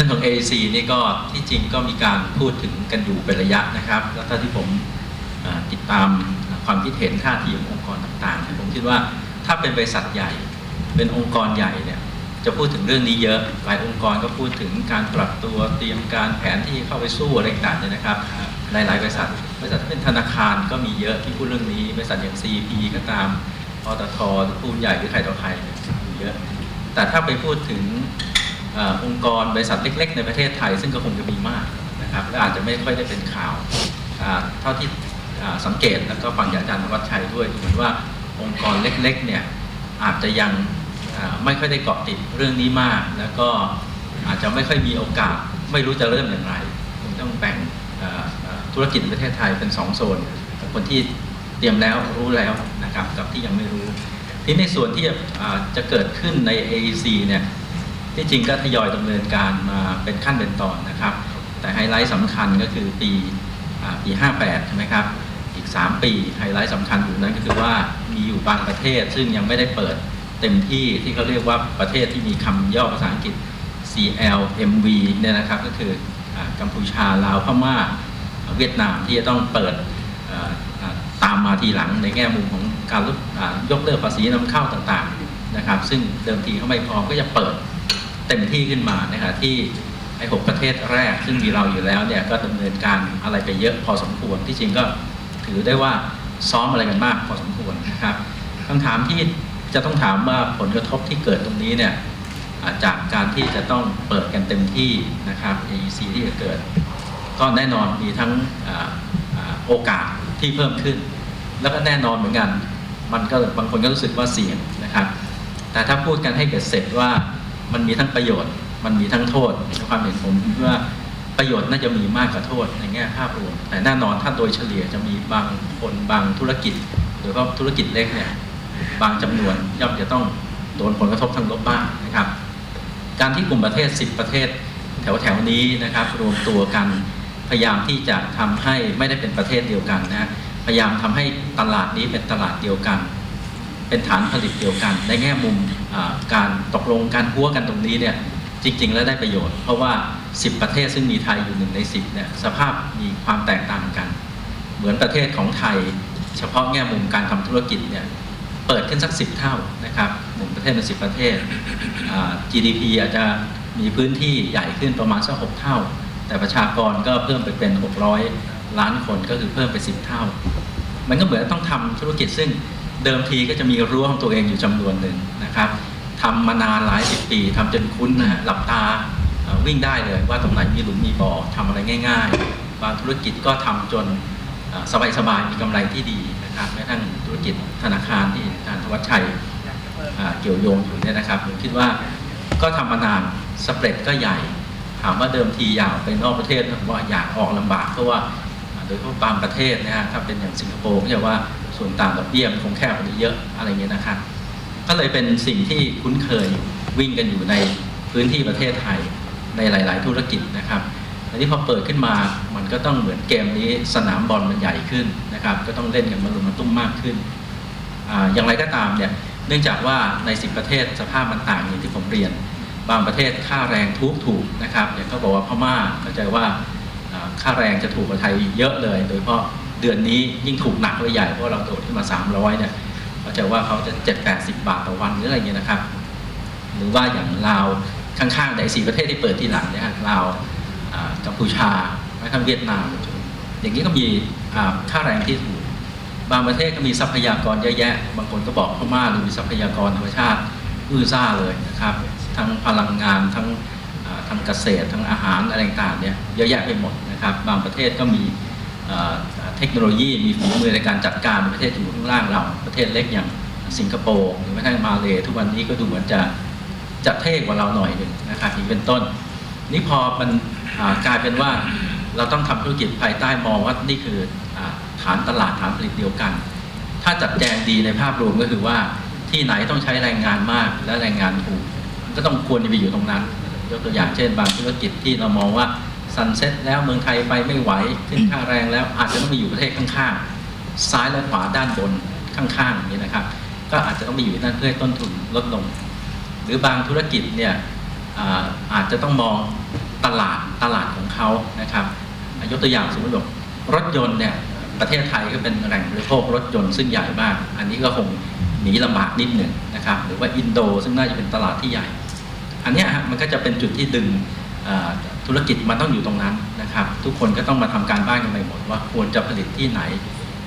รื่องของ AEC นี่ก็ที่จริงก็มีการพูดถึงกันอยู่เป็นระยะนะครับ แล้วถ้าที่ผมติดตามความคิดเห็นท่าทีขององค์กรต่างๆผมคิดว่าถ้าเป็นบริษัทใหญ่ เป็นองค์กรใหญ่เนี่ยจะพูดถึงเรื่องนี้เยอะหลายองค์กรก็พูดถึงการปรับตัวเตรียมการแผนที่เข้าไปสู้อะไรต่างๆเนี่ยนะครับหลายๆบริษัทบริษัทที่เป็นธนาคารก็มีเยอะที่พูดเรื่องนี้บริษัทอย่าง CP ก็ตามปตทอผู้ใหญ่หรือใครต่อใครเยมีเยอะ แต่ถ้าไปพูดถึง องค์กรบริษัทเล็ก ๆ ในประเทศไทย ซึ่งก็คงจะมีมากนะครับและอาจจะไม่ค่อยได้เป็นข่าวเท่าที่สังเกตแล้วก็ฟังจากอาจารย์ธวัชชัยด้วยเหมือนว่าองค์กรเล็กๆเนี่ยอาจจะยังไม่ค่อยได้เกาะติดเรื่องนี้มาก แล้วก็อาจจะไม่ค่อยมีโอกาสไม่รู้จะเริ่มอย่างไรคงต้องแบ่งธุรกิจประเทศไทยเป็นสองโซนคนที่เตรียมแล้วรู้แล้วนะครับกับที่ยังไม่รู้ ที่ในส่วนที่จะเกิดขึ้นใน AEC เนี่ย ที่จริงก็ทยอยดำเนินการมาเป็นขั้นเป็นตอนนะครับ แต่ไฮไลท์สำคัญก็คือปีอ่าปี 58 ใช่ไหมครับ อีก 3 ปีไฮไลท์สำคัญอยู่นั้นก็คือว่ามีอยู่บางประเทศ ซึ่งยังไม่ได้เปิดเต็มที่ที่เขาเรียกว่าประเทศที่มีคำย่อภาษาอังกฤษ CLMV เนี่ยนะครับก็คืออกัมพูชาลาวพม่าเวียดนามที่จะต้องเปิดตามมาทีหลังในแง่มุมของการลดยกเลิกภาษีนำเข้าต่างๆนะครับ ซึ่งเดิมทีเขาไม่พร้อมก็จะเปิด เต็มที่ขึ้นมานะครับที่ไอ้หประเทศแรกซึ่งมีเราอยู่แล้วเนี่ยก็ดำเนินการอะไรไปเยอะพอสมควรที่จริงก็ถือได้ว่าซ้อมอะไรกันมากพอสมควรนะครับคำถามที่จะต้องถามว่าผลกระทบที่เกิดตรงนี้เนี่ยาจากการที่จะต้องเปิดกันเต็มที่นะครับ AEC ที่จะเกิด ก็แน่นอนมีทั้งออโอกาสที่เพิ่มขึ้น แล้วก็แน่นอนเหมือนกัน มันก็บางคนก็รู้สึกว่าเสี่ยงนะครับ แต่ถ้าพูดกันให้เกิดเสร็จว่า มันมีทั้งประโยชน์ มันมีทั้งโทษในความเห็นผมคิดว่าประโยชน์น่าจะมีมากกว่าโทษในแง่ภาพรวม แต่แน่นอนถ้าโดยเฉลี่ยจะมีบางคนบางธุรกิจ หรือว่าธุรกิจเล็กเนี่ยบางจำนวนย่อมจะต้องโดนผลกระทบทางลบบ้างนะครับ การที่กลุ่มประเทศ 10 ประเทศ แถวแถวๆนี้นะครับ รวมตัวกันพยายามที่จะทำให้ไม่ได้เป็นประเทศเดียวกันนะพยายามทำให้ตลาดนี้เป็นตลาดเดียวกัน เป็นฐานผลิตเดียวกันในแง่มุม การตกลงการพัวกันตรงนี้เนี่ยจริง ๆ แล้วได้ประโยชน์ เพราะว่า 10 ประเทศซึ่งมีไทยอยู่หนึ่งใน 10เนี่ยสภาพมีความแตกต่างกัน เหมือนประเทศของไทย เฉพาะแง่มุมการทำธุรกิจเนี่ยเปิดขึ้นสัก 10 เท่านะครับหนึ่งประเทศเป็น10 ประเทศ GDP อาจจะมีพื้นที่ใหญ่ขึ้นประมาณสัก6เท่า แต่ประชากรก็เพิ่มไปเป็น 600 ล้านคนก็คือเพิ่มไป 10 เท่า มันก็เหมือนต้องทำธุรกิจซึ่ง เดิมทีก็จะมีรั้วของตัวเองอยู่จำนวนหนึ่งนะครับทำมานานหลายสิบปีทำจนคุ้นนะฮะหลับตาวิ่งได้เลยว่าตรงไหนมีหลุมมีบ่อทำอะไรง่าย ๆ บางธุรกิจก็ทำจนสบายๆมีกำไรที่ดีนะครับแม้ทั่งธุรกิจธนาคารที่อาจารย์ธวัชชัยเกี่ยวโยงอยู่เนี่ยนะครับผมคิดว่าก็ทำมานานสเปรดก็ใหญ่ ถามว่าเดิมทีอยากไปนอกประเทศนะว่าอยากออกลำบากเพราะว่าโดยเฉพาะบางประเทศนะฮะถ้าเป็นอย่างสิงคโปร์ก็จะว่า ส่วนต่างดอกเบี้ยมันคงแคบกว่านี้เยอะอะไรเงี้ยนะครับ ก็เลยเป็นสิ่งที่คุ้นเคยวิ่งกันอยู่ในพื้นที่ประเทศไทยในหลาย ๆ ธุรกิจนะครับอันนี้พอเปิดขึ้นมา มันก็ต้องเหมือนเกมนี้สนามบอลมันใหญ่ขึ้นนะครับ ก็ต้องเล่นกันมารุมมาตุ้มมากขึ้นออย่างไรก็ตามเนี่ย เนื่องจากว่าใน10ประเทศสภาพมันต่างอย่างที่ผมเรียน บางประเทศค่าแรงทุกถูกนะครับอย่างเขาบอกว่าพม่าเข้าใจว่าค่าแรงจะถูกกว่าไทยเยอะเลย โดยเฉพาะ เดือนนี้ยิ่งถูกหนักเลยใหญ่เพราะเราโดดขึ้นมา 300เนี่ยเขาจะว่าเขาจะ7 80 บาทต่อวันหรืออะไรเงี้ยนะครับ หรือว่าอย่างลาวข้างๆในสี่ประเทศที่เปิดที่หลังเนี่ยลาวกัมพูชาแม้กระทั่งเวียดนาม อย่างนี้ก็มีค่าแรงที่ถูกบางประเทศก็มีทรัพยากรเยอะแยะ บางคนก็บอกพม่าหรือมีทรัพยากรธรรมชาติอื้อซ่าเลยนะครับ ทั้งพลังงานทั้งอ่าทางเกษตรทางอาหารอะไรต่างเนี่ยเยอะแยะไปหมดนะครับ บางประเทศก็มี เทคโนโลยีมีฝีมือในการจัดการประเทศอยู่ข้างล่างเรา ประเทศเล็กอย่างสิงคโปร์หรือแม้กระทั่งมาเลย์ทุกวันนี้ก็ดูเหมือนจะจะเท่กว่าเราหน่อยหนึ่งนะครับอย่างนี้เป็นต้น นี่พอมันกลายเป็นว่าเราต้องทำธุรกิจภายใต้มองว่านี่คือฐานตลาดฐานผลิตเดียวกัน ถ้าจัดแจงดีในภาพรวมก็คือว่าที่ไหนต้องใช้แรงงานมากและแรงงานถูกก็ต้องควรจะไปอยู่ตรงนั้นยกตัวอย่างเช่น บางธุรกิจที่เรามองว่า ซันเซ็ตแล้วเมืองไทยไปไม่ไหวขึ้นค่าแรงแล้วอาจจะต้องไปอยู่ประเทศข้างๆ ซ้ายและขวาด้านบนข้างๆอย่างนี้นะครับ ก็อาจจะต้องไปอยู่นั่นเพื่อให้ต้นทุนลดลง หรือบางธุรกิจเนี่ยอาอาจจะต้องมองตลาดตลาดของเขานะครับยกตัวอย่างสมมติบรถยนต์เนี่ยประเทศไทยก็เป็นแหล่งบริโภครถยนต์ซึ่งใหญ่มาก อันนี้ก็คงหนีลำบากนิดหนึ่งนะครับ หรือว่าอินโดซึ่งน่าจะเป็นตลาดที่ใหญ่ อันนี้ฮะมันก็จะเป็นจุดที่ดึง ธุรกิจมันต้องอยู่ตรงนั้นนะครับ ทุกคนก็ต้องมาทำการบ้านกันไปหมดว่าควรจะผลิตที่ไหน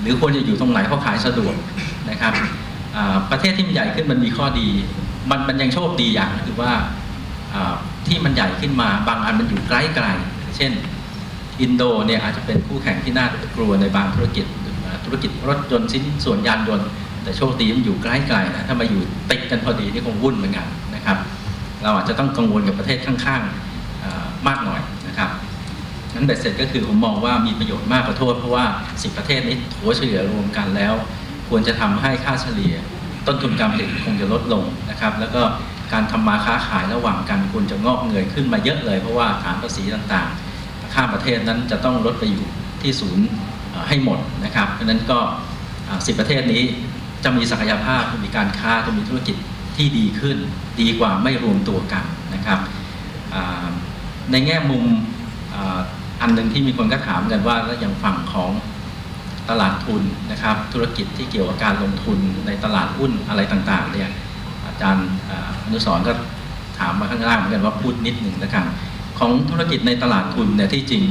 หรือควรจะอยู่ตรงไหนเพราะขายสะดวกนะครับประเทศที่มันใหญ่ขึ้นมันมีข้อดี มันมันยังโชคดีอย่างก็คือว่าที่มันใหญ่ขึ้นมาบางอันมันอยู่ใกล้ๆเช่น อินโดเนี่ยอาจจะเป็นคู่แข่งที่น่ากลัวในบางธุรกิจธุรกิจรถยนต์ชิ้นส่วนยานยนต์แต่โชคดีมันอยู่ใกล้ๆนะถ้ามาอยู่ติดกันพอดีนี่คงวุ่นเหมือนกันนะครับ เราอาจจะต้องกังวลกับประเทศข้างๆ มากหน่อยนะครับนั้นเบ็ดเสร็จก็คือผมมองว่ามีประโยชน์มากกว่าโทษ เพราะว่า 10 ประเทศนี้ถัวเฉลี่ยรวมกันแล้ว ควรจะทำให้ค่าเฉลี่ย ต้นทุนการผลิตคงจะลดลงนะครับ แล้วก็การทำมาค้าขายระหว่างกันควรจะงอกเงยขึ้นมาเยอะเลย เพราะว่าฐานภาษีต่างๆ ข้ามประเทศนั้นจะต้องลดไปอยู่ที่ศูนย์ให้หมดนะครับ เพราะนั้นก็สิบประเทศนี้จะมีศักยภาพจะมีการค้าจะมีธุรกิจที่ดีขึ้น ดีกว่าไม่รวมตัวกันนะครับ ในแง่มุมอันหนึ่งที่มีคนก็ถามกันว่าแล้วอย่างฝั่งของตลาดทุนนะครับ ธุรกิจที่เกี่ยวกับการลงทุนในตลาดหุ้นอะไรต่างๆเนี่ยอาจารย์อ่าอนุสรก็ถามมาข้างล่างเหมือนกันว่าพูดนิดหนึ่งแล้วกันของธุรกิจในตลาดทุนเนี่ยที่จริง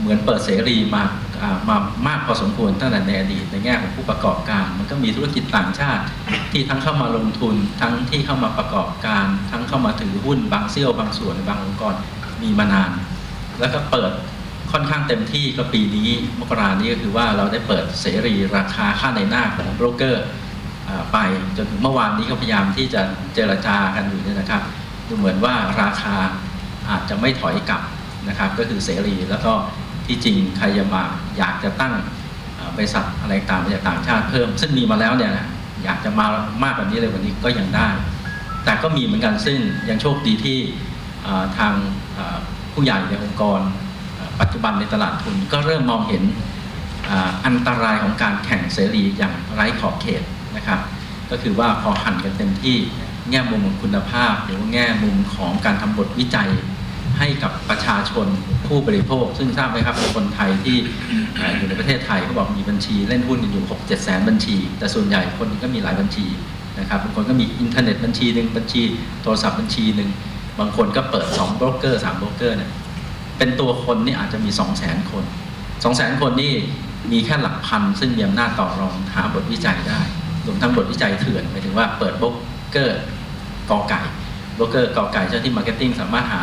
เหมือนเปิดเสรีมาอ่ามามากพอสมควรตั้งแต่ในอดีตในแง่ของผู้ประกอบการ มันก็มีธุรกิจต่างชาติ ที่ทั้งเข้ามาลงทุน ทั้งที่เข้ามาประกอบการ ทั้งเข้ามาถือหุ้นบางเซี่ยวบางส่วนบางองค์กร มีมานาน แล้วก็เปิดค่อนข้างเต็มที่ก็ปีนี้มกรานี้ก็คือว่าเราได้เปิดเสรีราคาค่าในหน้าของโบรกเกอร์ไปจนถึงเมื่อวานนี้ก็พยายามที่จะเจรจากันอยู่เนี่ยนะครับดูเหมือนว่าราคาอาจจะไม่ถอยกลับนะครับก็คือเสรีแล้วก็ที่จริงใครจะมาอยากจะตั้งบริษัทอะไรต่างมจากต่างชาติเพิ่ม ซึ่งมีมาแล้วเนี่ยนะอยากจะมามากกว่านี้เลยวันนี้ก็ยังได้ แต่ก็มีเหมือนกันซึ่งยังโชคดีที่ ทางผู้ใหญ่ในองค์กร ปัจจุบันในตลาดทุนก็เริ่มมองเห็นอันตรายของการแข่งเสรีอย่างไร้ขอบเขตนะครับ ก็คือว่าพอหันกันเต็มที่แง่มุมของคุณภาพ หรือว่าแง่มุมของการทำบทวิจัยให้กับประชาชนผู้บริโภค ซึ่งทราบไหมครับคนไทยที่ออยู่ในประเทศไทยเขาบอกมีบัญชีเล่นหุ้นกันอยู่6 7แสนบัญชี แต่ส่วนใหญ่คนก็มีหลายบัญชีนะครับบางคนก็มีอินเทอร์เน็ตบัญชีหนึ่งบัญชี โทรศัพท์บัญชีหนึ่ง บางคนก็เปิด2โบรกเกอร์3โบรกเกอร์เนี่ยเป็นตัวคนนี่อาจจะมี2 0 0แสนคน2 0 0แสนคนนี่มีแค่หลักพัน ซึ่งมีอำนาจต่อรองหาบทวิจัยได้รวมทั้งบทวิจัยเถื่อนหมายถึงว่าเปิดโบรกเกอร์กอไก่โบรกเกอร์กอไก่เจ้าที่มาร์เก็ตติ้งสามารถหา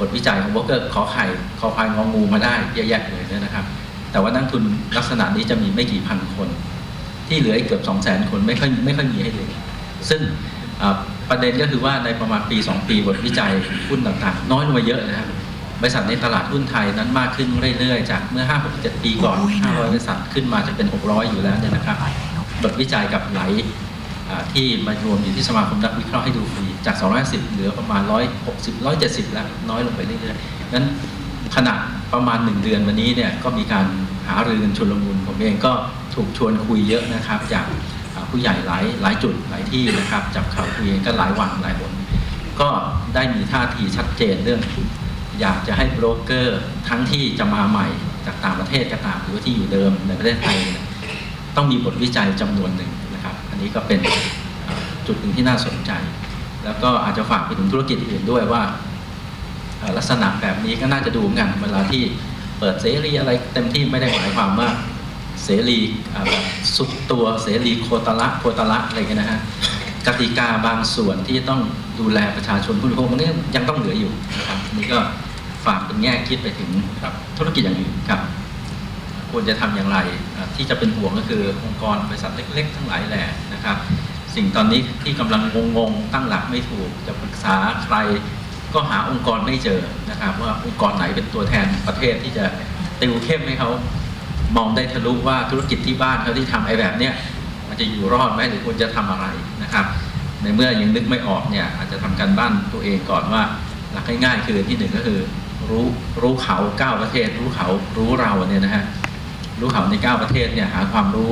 บทวิจัยของโบรกเกอร์ขอไข่คอพายงองูมาได้เยอะแยะเลยเนี่ยนะครับ แต่ว่านักทุนลักษณะนี้จะมีไม่กี่พันคน ที่เหลืออีกเกือบ2 0 0 0 0 0 คนไม่ค่อยไม่ค่อยมีให้เลยซึ่ง ประเด็นก็คือว่าในประมาณปี 2 ปีบทวิจัยหุ้นต่างๆ น้อยลงมาเยอะนะครับบริษัทในตลาดหุ้นไทยนั้นมากขึ้นเรื่อยๆ จากเมื่อ 5 6 7 ปีก่อน 500 บริษัทขึ้นมาจะเป็น 600 อยู่แล้วเนี่ยนะครับบทวิจัยกับไหลอ่าที่มารวมอยู่ที่สมาคมนักวิเคราะห์ให้ดูฟรีจาก210เหลือประมาณ 160 170 แล้วน้อยลงไปเรื่อยๆนั้นขณะประมาณ 1 เดือนวันนี้เนี่ยก็มีการหารือกันชุลมุนผมเองก็ถูกชวนคุยเยอะนะครับจากอ่า ผู้ใหญ่หลายหลายจุดหลายที่นะครับจับข่าวคุยกันก็หลายวันหลายหนก็ได้มีท่าทีชัดเจนเรื่อง อยากจะให้โบรกเกอร์ทั้งที่จะมาใหม่จากต่างประเทศก็ตามหรือว่าที่อยู่เดิมในประเทศไทยต้องมีบทวิจัยจำนวนหนึ่งนะครับ อันนี้ก็เป็นจุดหนึ่งที่น่าสนใจ แล้วก็อาจจะฝากไปถึงธุรกิจอื่นด้วยว่าลักษณะแบบนี้ก็น่าจะดูเหมือนกันเวลาที่เปิดเสรีอะไรเต็มที่ไม่ได้หมายความว่า เสรีอ่าแบบสุดตัวเสรีโคตรละโคตรละอะไรกันนะฮะกติกาบางส่วนที่ต้องดูแลประชาชนผู้บริโภคมันก็ยังต้องเหลืออยู่นะครับนี่ก็ฝากเป็นแง่คิดไปถึงครับธุรกิจอย่างอื่นครับควรจะทำอย่างไรอะที่จะเป็นห่วงก็คือองค์กรบริษัทเล็ก ๆ ทั้งหลายแหล่นะครับ สิ่งตอนนี้ที่กำลังงงๆตั้งหลักไม่ถูกจะปรึกษาใครก็หาองค์กรไม่เจอนะครับ ว่าองค์กรไหนเป็นตัวแทนประเทศที่จะติวเข้มให้เขา มองได้ทะลุว่าธุรกิจที่บ้านเขาที่ทำไอ้แบบเนี้ยมันจะอยู่รอดไหมหรือควรจะทำอะไรนะครับ ในเมื่อยังนึกไม่ออกเนี่ยอาจจะทำการบ้านตัวเองก่อนว่าหลักง่ายๆคือที่หนึ่งก็คือ รู้รู้เขาเก้าประเทศ รู้เขารู้เราเนี่ยนะฮะรู้เขาใน 9 ประเทศเนี่ยหาความรู้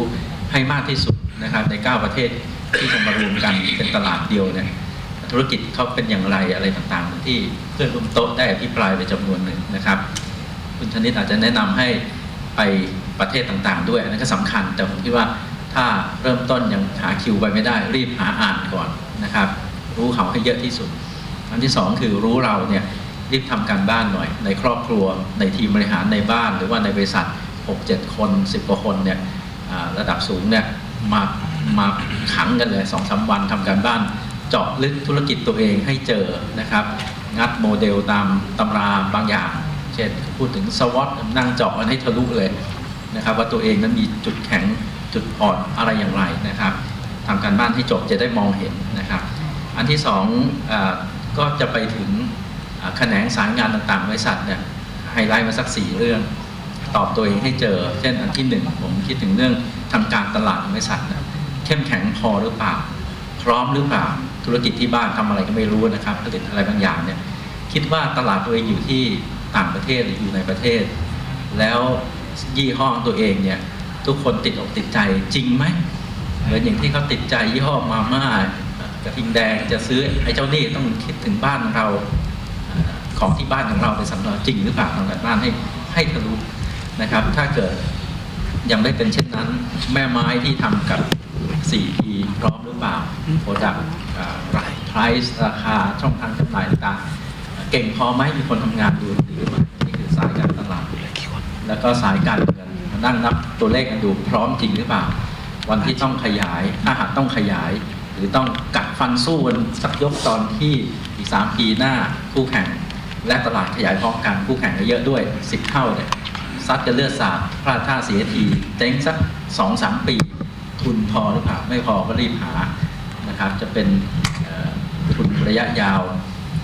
ให้มากที่สุดนะครับใน 9 ประเทศที่จะมารวมกันเป็นตลาดเดียวเนี่ยธุรกิจเขาเป็นอย่างไรอะไรต่างๆ ที่เพื่อนร่วมโต๊ะได้อภิปรายไปจำนวนหนึ่งนะครับ คุณธนิตอาจจะแนะนำให้ ไปประเทศต่างๆ ด้วยอันนั้นก็สำคัญ แต่ผมคิดว่าถ้าเริ่มต้นยังหาคิวไปไม่ได้ รีบหาอ่านก่อนนะครับ รู้เขาให้เยอะที่สุด อันที่สองคือรู้เราเนี่ยรีบทำการบ้านหน่อย ในครอบครัวในทีมบริหารในบ้าน หรือว่าในบริษัท 6-7 คน 10 กว่าคนเนี่ยระดับสูงเนี่ยมามาขังกันเลยสองสาวันทำการบ้าน เจาะลึกธุรกิจตัวเองให้เจอนะครับ งัดโมเดลตามตำราบางอย่าง ช่น พูดถึงสวอตนั่งเจาะกันให้ทะลุเลยนะครับ ว่าตัวเองนั้นมีจุดแข็งจุดอ่อนอะไรอย่างไรนะครับทำการบ้านให้จบจะได้มองเห็นนะครับ อันที่สองอก็จะไปถึงแขนงสายงานต่างๆบริษัทเนี่ยไฮไลท์มาสักสี่เรื่อง ตอบตัวเองให้เจอ เช่นอันที่หนึ่งผมคิดถึงเรื่องทำการตลาดบริษัทนะเข้มแข็งพอหรือเปล่า พร้อมหรือเปล่าธุรกิจที่บ้านทำอะไรก็ไม่รู้นะครับผลิตอะไรบางอย่างเนี่ยคิดว่าตลาดตัวเองอยู่ที่ ต่างประเทศหรืออยู่ในประเทศ แล้วยี่ห้อตัวเองเนี่ย ทุกคนติดอกติดใจจริงไหมเหมือนอย่างที่เขาติดใจยี่ห้อมาม่ากระทิงแดงจะซื้อไอ้เจ้านี่ต้องคิดถึงบ้านเราของที่บ้านของเราเป็นสำเนาจริงหรือเปล่าทำกันบ้านให้ให้ทะลุนะครับ ถ้าเกิดยังไม่เป็นเช่นนั้น แม่ไม้ที่ทำกับ 4P พร้อมหรือเปล่าโปรดักต์ไพรซ์ราคาช่องทางจำหน่ายต่าง เก่งพอไหมมีคนทำงานดูหรือไม่นี่คือสายการตลาดแล้วก็สายการเงินมานั่งนับตัวเลขกันดูพร้อมจริงหรือเปล่า วันที่ต้องขยายถ้าหากต้องขยาย หรือต้องกัดฟันสู้กันสักยกตอนที่อีกสามปีหน้าคู่แข่ง และตลาดขยายพร้อมกันคู่แข่งก็เยอะด้วยสิบเท่าเนี่ยซัดกันเลือดสาดพลาดท่าเสียทีเจ๊งสักสองสามปี ทุนพอหรือเปล่าไม่พอก็รีบหานะครับ จะเป็นทุนระยะยาว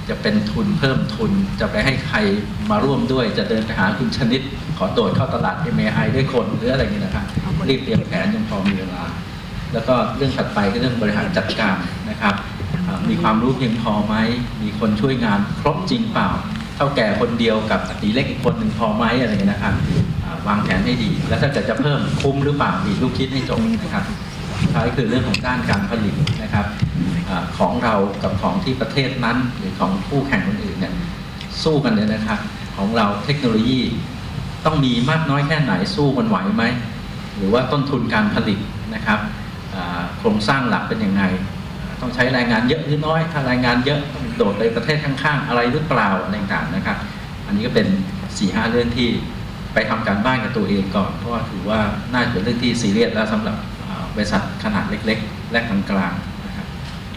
จะเป็นทุนเพิ่มทุนจะไปให้ใครมาร่วมด้วย จะเดินไปหาคุณชนิด ขอโดดเข้าตลาด MAI ด้วยคนหรืออะไรอย่างนี้นะครับรีบเตรียมแผนยังพอมีเวลา แล้วก็เรื่องถัดไปคือเรื่องบริหารจัดการนะครับ มีความรู้เพียงพอไหมมีคนช่วยงานครบจริงเปล่า เท่าแก่คนเดียวกับตีเล็กอีกคนหนึ่งพอไหมอะไรอย่างนี้ยนะครับวางแผนให้ดี แล้วถ้าเกิดจะเพิ่มคุ้มหรือเปล่ามีลูกคิดให้จบนะครับท้ายคือเรื่องของด้านการผลิตนะครับ อของเรากับของที่ประเทศนั้น หรือของคู่แข่งคนอื่นเนี่ยสู้กันเลยนะครับ ของเราเทคโนโลยีต้องมีมากน้อยแค่ไหนสู้มันไหวไหมหรือว่าต้นทุนการผลิตนะครับโครงสร้างหลักเป็นยังไง ต้องใช้แรงงานเยอะหรือน้อย ถ้าแรงงานเยอะต้องโดดไปประเทศข้างๆ อะไรหรือเปล่าอะไรต่างๆนะครับ อันนี้ก็เป็น4ี่ห้าเรื่องที่ไปทำการบ้านกับตัวเองก่อน เพราะว่าถือว่าน่าจะเป็นเรื่องที่ซีเรียสแล้วสำหรับบริษัทขนาดเล็ก ๆ และกลาง